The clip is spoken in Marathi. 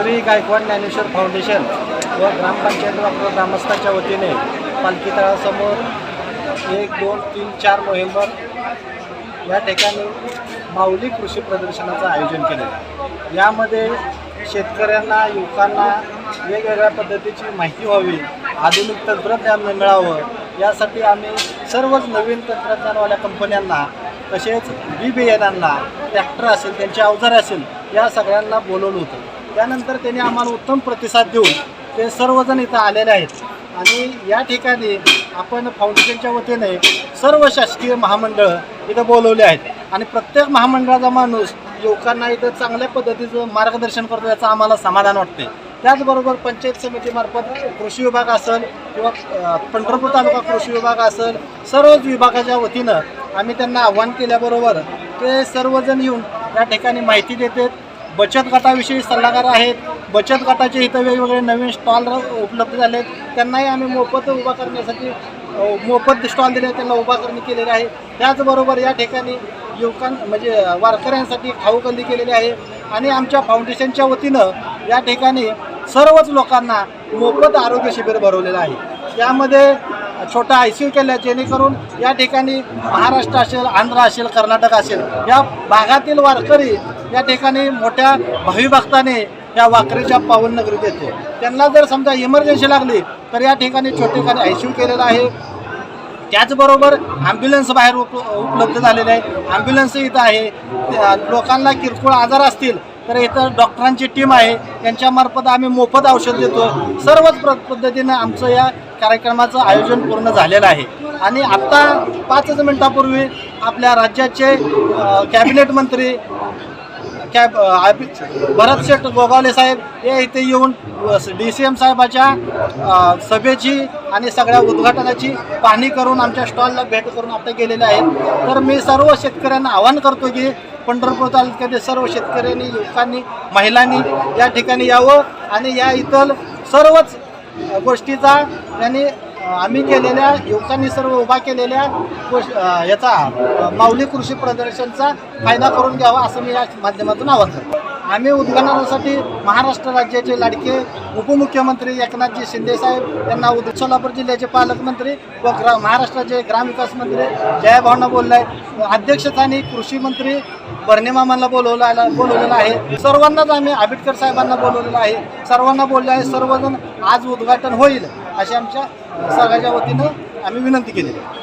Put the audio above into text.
श्री गायकवाड ज्ञानेश्वर फाउंडेशन व ग्रामपंचायत डॉक्टर ग्रामस्थाच्या वतीने पालखी तळासमोर एक दोन तीन चार नोव्हेंबर या ठिकाणी माऊली कृषी प्रदर्शनाचं आयोजन केलं यामध्ये शेतकऱ्यांना युवकांना वेगवेगळ्या पद्धतीची माहिती व्हावी आधुनिक तंत्रज्ञान मिळावं यासाठी आम्ही सर्वच नवीन तंत्रज्ञानवाल्या कंपन्यांना तसेच बी बियाण्यांना ट्रॅक्टर असेल त्यांचे अवजारे असेल या सगळ्यांना बोलवलं होतं. त्यानंतर त्यांनी आम्हाला उत्तम प्रतिसाद देऊन ते सर्वजण इथं आलेले आहेत. आणि या ठिकाणी आपण फाउंडेशनच्या वतीने सर्व शासकीय महामंडळ इथं बोलवले आहेत. आणि प्रत्येक महामंडळाचा माणूस युवकांना इथं चांगल्या पद्धतीचं मार्गदर्शन करतो याचं आम्हाला समाधान वाटते त्याचबरोबर पंचायत समितीमार्फत कृषी विभाग असेल किंवा पंढरपूर तालुका कृषी विभाग असेल सर्वच विभागाच्या वतीनं आम्ही त्यांना आव्हान केल्याबरोबर ते सर्वजण येऊन या ठिकाणी माहिती देतात. बचत गटाविषयी सल्लागार आहेत. बचत गटाचे इथं वेगवेगळे नवीन स्टॉल उपलब्ध झाले आहेत त्यांनाही आम्ही मोफत उभा करण्यासाठी मोफत स्टॉल दिले त्यांना उभा करणे केलेले आहे. त्याचबरोबर या ठिकाणी युवकां म्हणजे वारकऱ्यांसाठी खाऊकंदी केलेली आहे. आणि आमच्या फाउंडेशनच्या वतीनं या ठिकाणी सर्वच लोकांना मोफत आरोग्य शिबिर भरवलेलं आहे. त्यामध्ये छोटा आय सी यू केलं आहे जेणेकरून या ठिकाणी महाराष्ट्र असेल आंध्र असेल कर्नाटक असेल या भागातील वारकरी या ठिकाणी मोठ्या भावीभक्ताने या वाकरीच्या पावन नगरीत येते. त्यांना जर समजा इमर्जन्सी लागली तर या ठिकाणी छोटे ठिकाणी आय सी यू केलेलं आहे. त्याचबरोबर ॲम्ब्युलन्स बाहेर उप उपलब्ध झालेले आहे. ॲम्ब्युलन्सही इथं आहे. लोकांना किरकोळ आजार असतील तर इथं डॉक्टरांची टीम आहे. त्यांच्यामार्फत आम्ही मोफत औषध देतो. सर्वच प्र पद्धतीनं आमचं या कार्यक्रमाचं आयोजन पूर्ण झालेलं आहे. आणि आत्ता पाचच मिनटापूर्वी आपल्या राज्याचे कॅबिनेट मंत्री कॅब भरत शेठ गोगावले साहेब हे इथे येऊन डी सी एम साहेबाच्या सभेची आणि सगळ्या उद्घाटनाची पाहणी करून आमच्या स्टॉलला भेट करून आता गेलेले आहेत. तर मी सर्व शेतकऱ्यांना आवाहन करतो की पंढरपूर तालुक्यातील सर्व शेतकऱ्यांनी युवकांनी महिलांनी या ठिकाणी यावं आणि या इतर सर्वच गोष्टीचा त्यांनी आम्ही केलेल्या युवकांनी सर्व उभा केलेल्या गोष्ट याचा माऊली कृषी प्रदर्शनचा फायदा करून घ्यावा असं मी या माध्यमातून आवाहन करतो. आम्ही उद्घाटनासाठी महाराष्ट्र राज्याचे लाडके उपमुख्यमंत्री एकनाथजी शिंदेसाहेब यांना उद सोलापूर जिल्ह्याचे पालकमंत्री व ग्रा महाराष्ट्राचे ग्रामविकास मंत्री जयाभावना बोललाय. अध्यक्षस्थानी कृषी मंत्री बर्णेमामांना बोलवलं आला बोलवलेलं आहे. सर्वांनाच आम्ही आंबेडकर साहेबांना बोलवलेलं आहे. सर्वांना बोलले आहे सर्वजण आज उद्घाटन होईल अशी आमच्या सगळ्याच्या वतीनं आम्ही विनंती केली आहे.